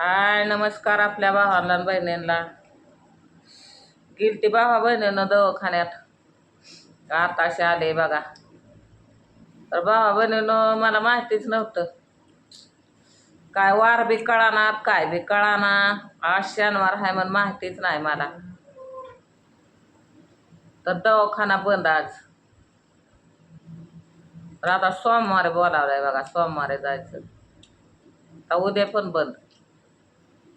हाय नमस्कार आपल्या भावाला बहिणींना. गिरती भावा बहिणीनं दवाखान्यात. आताशी आले बघा. तर भावा बहिणीनं मला माहितीच नव्हतं. काय वार बी कळाना काय बी कळाना आज शनिवार आहे म्हणून माहितीच नाही मला. तर दवाखाना बंद आज. तर आता सोमवारी बोलावलंय बघा सोमवारी जायचं. आता उद्या पण बंद.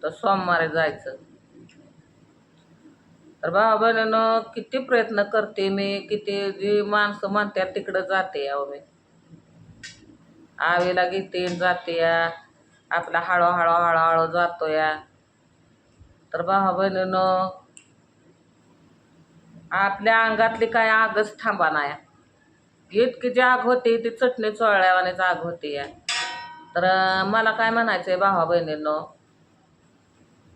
तर सोमवारी जायचं. तर भावा बहिणीनं किती प्रयत्न करते मी किती जी माणसं म्हणतात तिकडं जाते अहो मी. आवीला घेते जाते या. आपला हळूहळू हळूहळू जातो या. तर भावा बहिणीनं आपल्या अंगातली काय आगच थांबा नाही इतकी जाग होती ती चटणी चोळल्यावाने जाग होती या. तर मला काय म्हणायचं आहे भावा बहिणींनो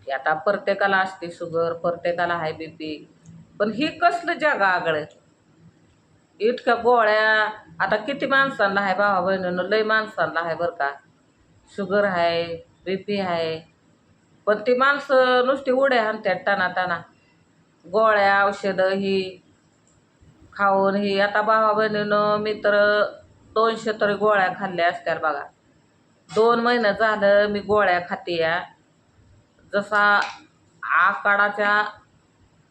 की आता प्रत्येकाला असते शुगर प्रत्येकाला हाय बी पी पण ही कसलं जग आगळं? इतक्या गोळ्या. आता किती माणसांना आहे भावा बहिणीनं? लय माणसांना आहे बरं का. शुगर आहे बी पी आहे पण ती माणसं नुसती उड्या आणतात टाना टाना गोळ्या औषधं ही खाऊन ही. आता भावा बहिणीनं मी तर दोनशे तरी गोळ्या खाल्ल्या असत्या बघा. दोन महिने झालं मी गोळ्या खाते या जसा आकाडाच्या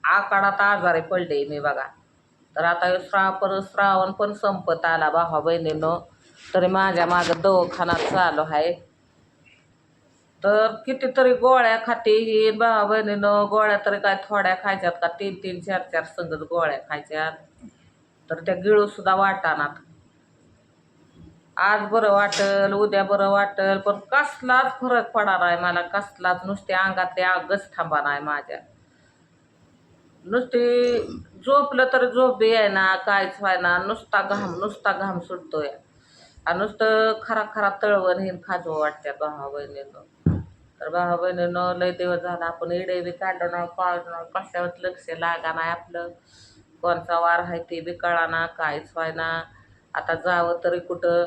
आकाडात आजारी पडले मी बघा. तर आता श्रा पर श्रावण पण संपत आला भावा बहिणीनं. तरी माझ्या मागं दवाखाना चालू आहे. तर कितीतरी गोळ्या खाते ही भावा बहिणीनं. गोळ्या तरी काय थोड्या खायच्यात का तीन तीन चार चार संगत गोळ्या खायच्यात. तर त्या गिळूसुद्धा वाटानात. आज बरं वाटल उद्या बरं वाटल पण कसलाच फरक पडणार आहे मला. कसलाच नुसते अंगातले आगच थांबा नाही माझ्या. नुसती झोपलं तर झोप बी आहे ना काहीच व्हाय ना नुसता घाम नुसता घाम सुटतोय. आणि नुसतं खरा खरा तळवण हे खाजवं वाटत्या भावा बहिणीनं. तर भावा बहिणीनं लय दिवस झाला आपण इडे बी काढणार काढणार कशावर लक्ष लागा नाही आपलं. कोणचा वार आहे ते बी कळाना कायच व्हायना. आता जावं तरी कुठं?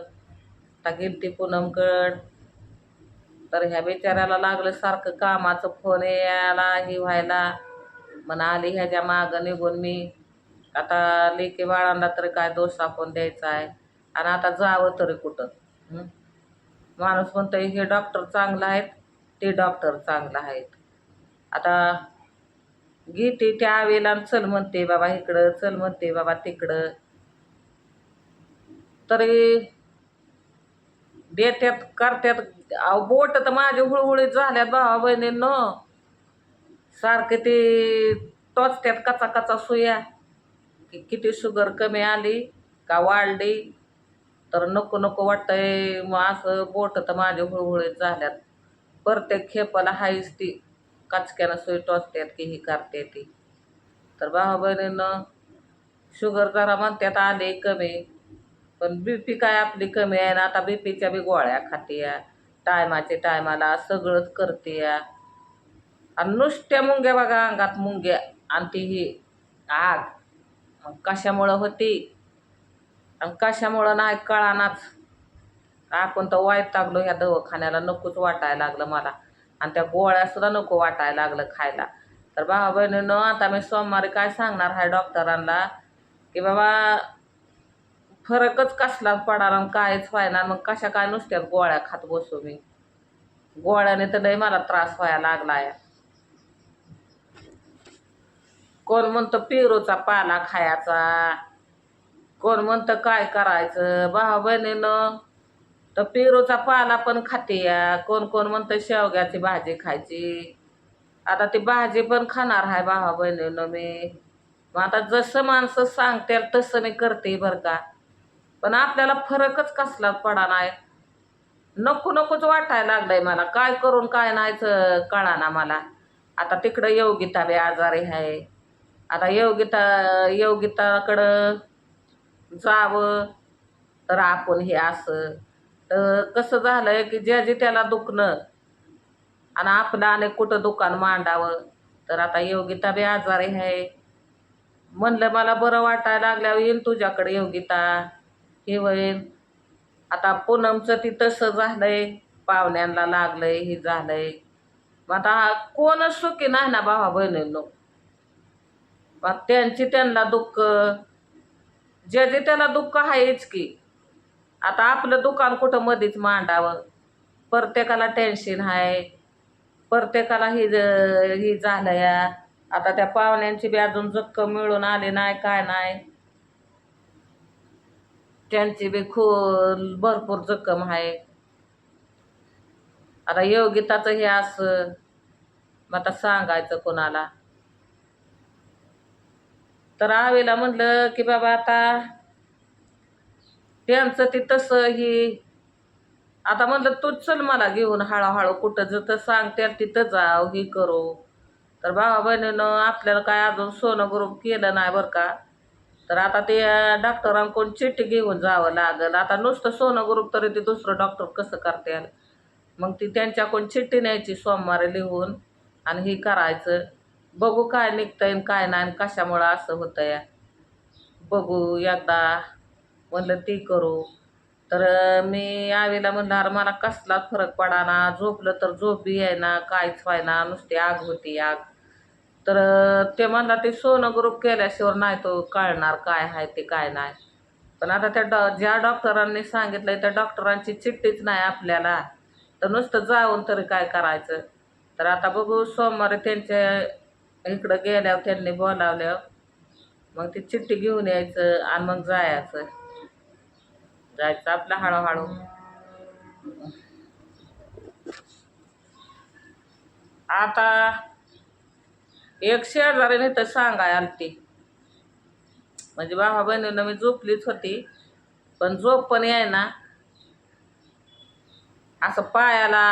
आता गेलती पूनमकड तर ह्या बिचाऱ्याला लागलं सारखं कामाचं फोन यायला हे व्हायला. म्हणा आली ह्याच्या मागं निघून मी. आता लेकी बाळांना तरी काय दोष आपण द्यायचा आहे. आणि आता जावं तरी कुठं? माणूस म्हणतो हे डॉक्टर चांगलं आहेत ते डॉक्टर चांगलं आहेत. आता गीते त्या आवेला आणि चल म्हणते बाबा इकडं चल म्हणते बाबा तिकडं. तरी देत्यात करत्यात. अहो बोट तर माझे हुळहुळीत झाल्यात भावा बहिणीनं. सारखे ते टोचत्यात कचा कचा सुया. की किती शुगर कमी आली का वाढली. तर नको नको वाटतंय मग असं बोट तर माझे हुळहुळीत झाल्यात. प्रत्येक खेपाला हायच ती. काचक्यानं सुई टोचत्यात की ही करते ती. तर भावा बहिणीनं शुगर जरा म्हणतात आले कमी. पण बी पी काय आपली कमी आहे ना आता बी पीच्या बी गोळ्या खाते टायमाचे टायमाला सगळंच करते या. आणि नुसत्या मुंग्या बघा अंगात मुंग्या आणि ती ही आग. मग कशामुळं होती? आणि कशामुळं नाही कळानाच. आपण तर वाईट लागलो ह्या दवाखान्याला नकोच वाटायला लागलं मला. आणि त्या गोळ्यासुद्धा नको वाटायला लागलं खायला. तर भावा बहिणीनं आता मी सोमवारी काय सांगणार आहे डॉक्टरांना की बाबा फरकच कसला पडणार आणि कायच व्हायना मग कशा काय नुसत्यात गोळ्या खात बसू मी. गोळ्याने तर लय मला त्रास व्हायला लागला आहे कोण म्हणतं पेरूचा पाला खायचा? कोण म्हणतं काय करायचं? भावा बहिणीनं तर पेरूचा पाला पण खाते या. कोण कोण म्हणतं शेवग्याची भाजी खायची? आता ती भाजी पण खाणार आहे भावा बहिणीनं मी. मग आता जसं माणसं सांगते तसं मी करते बरं का. पण आपल्याला फरकच कसला पडा नाही नको नकोच वाटायला लागलंय मला. काय करून काय नाहीच कळाना मला. आता तिकडं योगिता बी आजारी आहे. आता योगिता योगिताकडं जावं तर आपण हे असं. तर कसं झालंय की ज्याची त्याला दुखणं आणि आपलं आणि कुठं दुकान मांडावं तर आता योगिता बी आजारी आहे. म्हणलं मला बरं वाटायला लागल्यावर येईल तुझ्याकडे योगिता. हे होईल आता पूनमचं ती तसं झालंय पाहुण्यांना लागलंय हे झालंय. मग आता कोणच सुखी नाही ना भावा बहिणींनो. मग त्यांची त्यांना दुःख जे जे त्याला दुःख आहेच की. आता आपलं दुकान कुठं मध्येच मांडावं. प्रत्येकाला टेन्शन आहे. प्रत्येकाला ही ही झालं या आता त्या पाहुण्यांची बी अजून जक्क मिळून आली नाही काय नाही. त्यांची बी खू भरपूर जखम आहे. आता योगिताचं हे असं मग आता सांगायचं कोणाला. तर आवेला म्हणलं की बाबा आता त्यांचं ते तसं ही आता म्हणलं तूच चल मला घेऊन हळूहळू कुठं जसं सांगतील तिथं जाव ही करू. तर भावा बहिणीनं आपल्याला काय अजून सोनं ग्रुप केलं नाही बरं का. तर आता ते डॉक्टरांकडून चिठ्ठी घेऊन जावं लागल. आता नुसतं सोनं ग्रुप तरी ते दुसरं डॉक्टर कसं करतील मग ती त्यांच्याकडून चिठ्ठी न्यायची सोमवारी लिहून आणि ही करायचं. बघू काय निघतंय येईल काय नाही आणि कशामुळं असं होतं या बघू एकदा. म्हणलं ती करू. तर मी आवीला म्हणणार मला कसलाच फरक पडाना. झोपलं तर झोप बी ना काहीच व्हायना. नुसती आग होती आग. तर ते म्हणला ते सोनं ग्रुप केल्याशिवाय नाही तो कळणार काय आहे ते काय नाही. पण आता त्या डॉ ज्या डॉक्टरांनी सांगितलं त्या डॉक्टरांची चिठ्ठीच नाही आपल्याला. तर नुसतं जाऊन तरी काय करायचं? तर आता बघू सोमवारी त्यांच्या इकडं गेल्यावर त्यांनी बोलावल्यावर मग ती चिठ्ठी घेऊन यायचं आणि मग जायचं. जायचं आपलं हळूहळू. आता एक नाही तर सांगाय आलती म्हणजे भावा बहिणीनं मी झोपलीच होती पण झोप पण याय ना. असं पायाला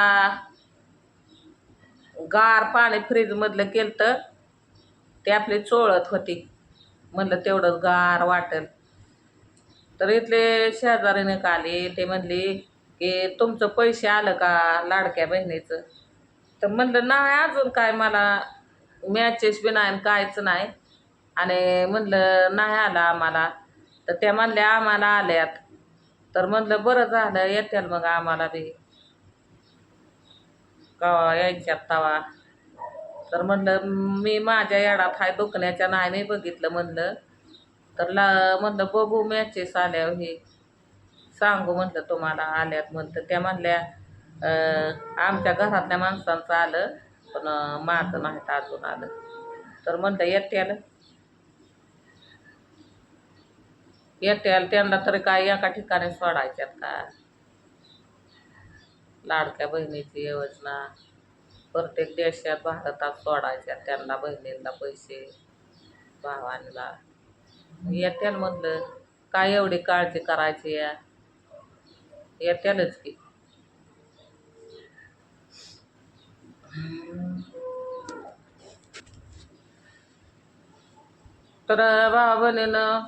गार पाणी फ्रीजमधलं केलं तर ते आपली चोळत होती. म्हणलं तेवढंच गार वाटेल. तर इथले शेजारीने का आले ते म्हणले की तुमचं पैसे आलं का लाडक्या बहिणीचं? तर म्हणलं नाही अजून काय मला मॅचेस बी नाही आणि कायच नाही. आणि म्हणलं नाही आलं आम्हाला. तर त्या म्हणल्या आम्हाला आल्यात. तर म्हणलं बरं झालं येतील मग आम्हाला बी. कवा यायच्यात तवा. तर म्हणलं मी माझ्या याडात हाय दुखण्याच्या नाही मी बघितलं म्हणलं. तर ला म्हणलं बघू मॅचेस आल्यावर हे. सांगू म्हटलं तुम्हाला आल्यात म्हणतं त्या म्हणल्या आमच्या घरातल्या माणसांचं आलं. पण माझं नाही तर अजून आलं. तर म्हणलं येत्याला येत्याला त्यांना तरी काय एका ठिकाणी सोडायच्यात का? लाडक्या बहिणीची योजना. प्रत्येक देशात भारतात सोडायच्या त्यांना बहिणींना पैसे भावांना. येत्याल म्हटलं काय एवढी काळजी करायची या? येत्यालच की. तर भावा बहिणीनं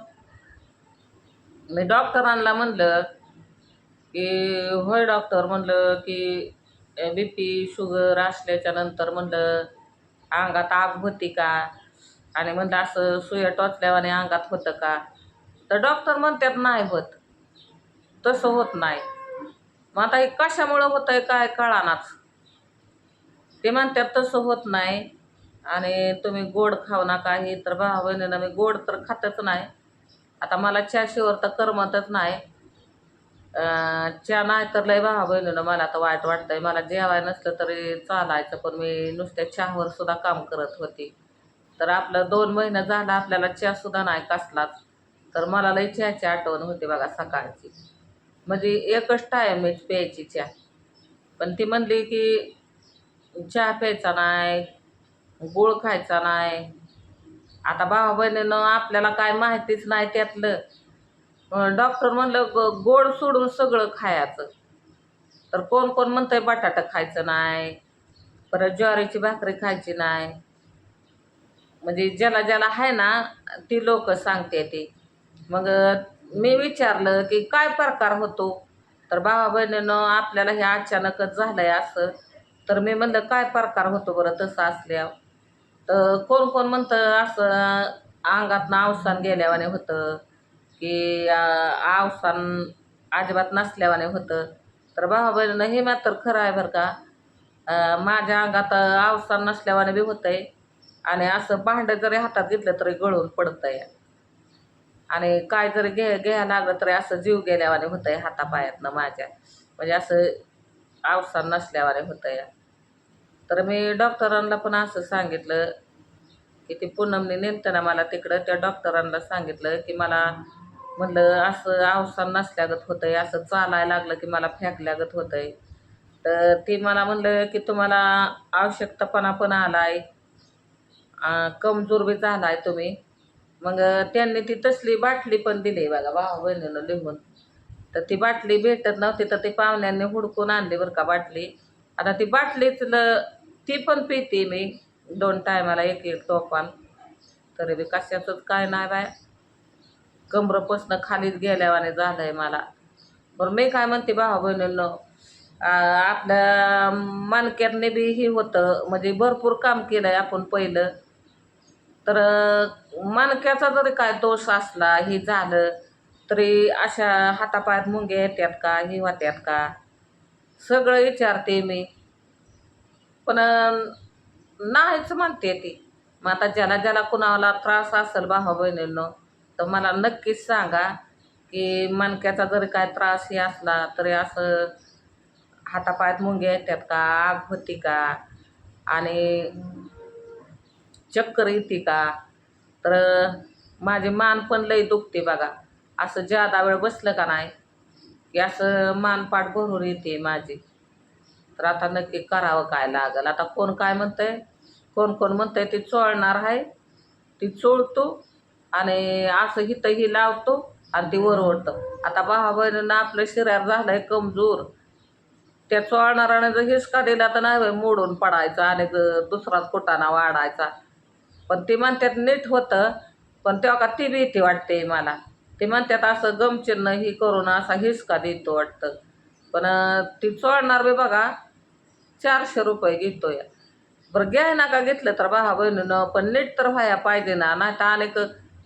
मी डॉक्टरांना म्हणलं की होय डॉक्टर. म्हणलं की बी पी शुगर असल्याच्या नंतर म्हणलं अंगात आग होती का? आणि म्हणलं असं सुया टोचल्यावाने अंगात होतं का? तर डॉक्टर म्हणतात नाही होत. तसं होत नाही. मग आता हे कशामुळं होतं आहे काय कळानाच. ते म्हणतात तसं होत नाही. आणि तुम्ही गोड खाऊ नका हे तर भावा बहिणीनं मी गोड तर खातच नाही. आता मला चहाशिवर तर करमतच नाही. चहा नाही तर लय भावा बहिणीनं मला तर वाईट वाटतंय. मला जेवाय नसलं तरी चालायचं पण मी नुसत्या चहावर सुद्धा काम करत होती. तर आपलं दोन महिने झालं आपल्याला चहासुद्धा नाही कसलाच. तर मला लय चहाची आठवण होती बघा सकाळची. म्हणजे एकच टाईम मीच प्यायची चहा. पण ती म्हणली की चहा प्यायचा नाही गुळ खायचा नाही. आता भावा बहिणीनं आपल्याला काय माहितीच नाही त्यातलं. डॉक्टर म्हणलं गोड सोडून सगळं खायचं. तर कोण कोण म्हणतंय बटाटा खायचं नाही परत ज्वारीची भाकरी खायची नाही. म्हणजे ज्याला ज्याला आहे ना ती लोक सांगते ती. मग मी विचारलं की काय प्रकार होतो? तर भावा बहिणीनं आपल्याला हे अचानकच झालंय असं. तर मी म्हणलं काय प्रकार होतो बरं तसं असल्यावर? तर कोण कोण म्हणतं असं अंगातनं अवसान गेल्यावाने होतं की अवसान अजिबात नसल्यावाने होतं. तर भावा बहिणीनं हे मात्र खरं आहे बरं का. माझ्या अंगात अवसान नसल्यावाने बी होतंय. आणि असं भांडं जरी हातात घेतलं तरी गळून पडतंय. आणि काय जरी घे घ्यायला लागलं तरी असं जीव गेल्यावाने होतंय हातापायातनं माझ्या. म्हणजे असं अवसान नसल्यावाने होतंय. तर मी डॉक्टरांना पण असं सांगितलं की ते पूनमने नेमताना मला तिकडं त्या डॉक्टरांना सांगितलं की मला म्हणलं असं अवसान नसल्यागत होतंय असं चालायला लागलं की मला फेकल्यागत होतंय. तर ती मला म्हणलं की तुम्हाला आवश्यकतापणा पण आला आहे कमजोर बी आहे तुम्ही. मग त्यांनी ती तसली बाटली पण दिली बघा भाऊ बहिणीनं लिहून. तर ती बाटली भेटत नव्हती तर ती पाहुण्यांनी हुडकून आणली बरं का बाटली. आता ती बाटलीच ल ती पण पिते मी. दोन टायमाला एक एक टोपान तरी बी कशाचंच काय नाही बाय. कमरपासनं खालीच गेल्यावाने आहे मला. बरं मी काय म्हणते भाऊ बहिणींनो आपल्या मानक्यातने बी हे होतं म्हणजे भरपूर काम केलं आहे आपण पहिलं. तर मानक्याचा जरी काय दोष असला हे झालं तरी अशा हातापायात मुंग्या येतात का हे होत्यात का? सगळं विचारते मी. पण नाहीच म्हणते ती. मग आता ज्याला ज्याला कुणाला त्रास असेल भावा बहिणींनो तर मला नक्कीच सांगा की मणक्याचा जरी काय त्रास हे असला तरी असं हातापायात मुंग्या येतात का आग होती का? आणि चक्कर येते का? तर माझे मान पण लई दुखते बघा. असं ज्यादा वेळ बसलं का नाही की असं मानपाट भरून येते माझी. तर आता नक्की करावं काय लागल? आता कोण काय म्हणतंय? कोण कोण म्हणतंय? ती चोळणार आहे. ती चोळतो आणि असं हिथं ही लावतो आणि ती वरवडतं. आता भावा बहिणीनं आपलं शरीर आहे कमजोर. त्या चोळणाराने जर हिसका दिला तर नाही मोडून पडायचा आणि दुसराच कुटाणा वाढायचा. पण ते म्हणतात नीट होतं. पण तेव्हा का ती भीती वाटते मला. ते म्हणतात असं गमचिन्ह ही करून असा हिसका देतो वाटतं. पण ती चोळणार बी बघा चारशे रुपये घेतोय. बरं घ्याय नका घेतलं तर भावा बहिणीनं पण नीट तर व्हाया पाहिजे ना. नाही तर अनेक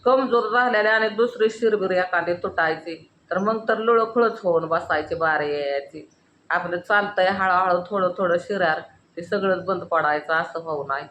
कमजोर झालेले अनेक दुसरी शिरबिर एखादी तुटायची. तर मग तर लुळखुळच होऊन बसायची बारे यायची. आपलं चालतंय हळूहळू थोडं थोडं शिरार ते सगळंच बंद पडायचं असं होऊ नाही.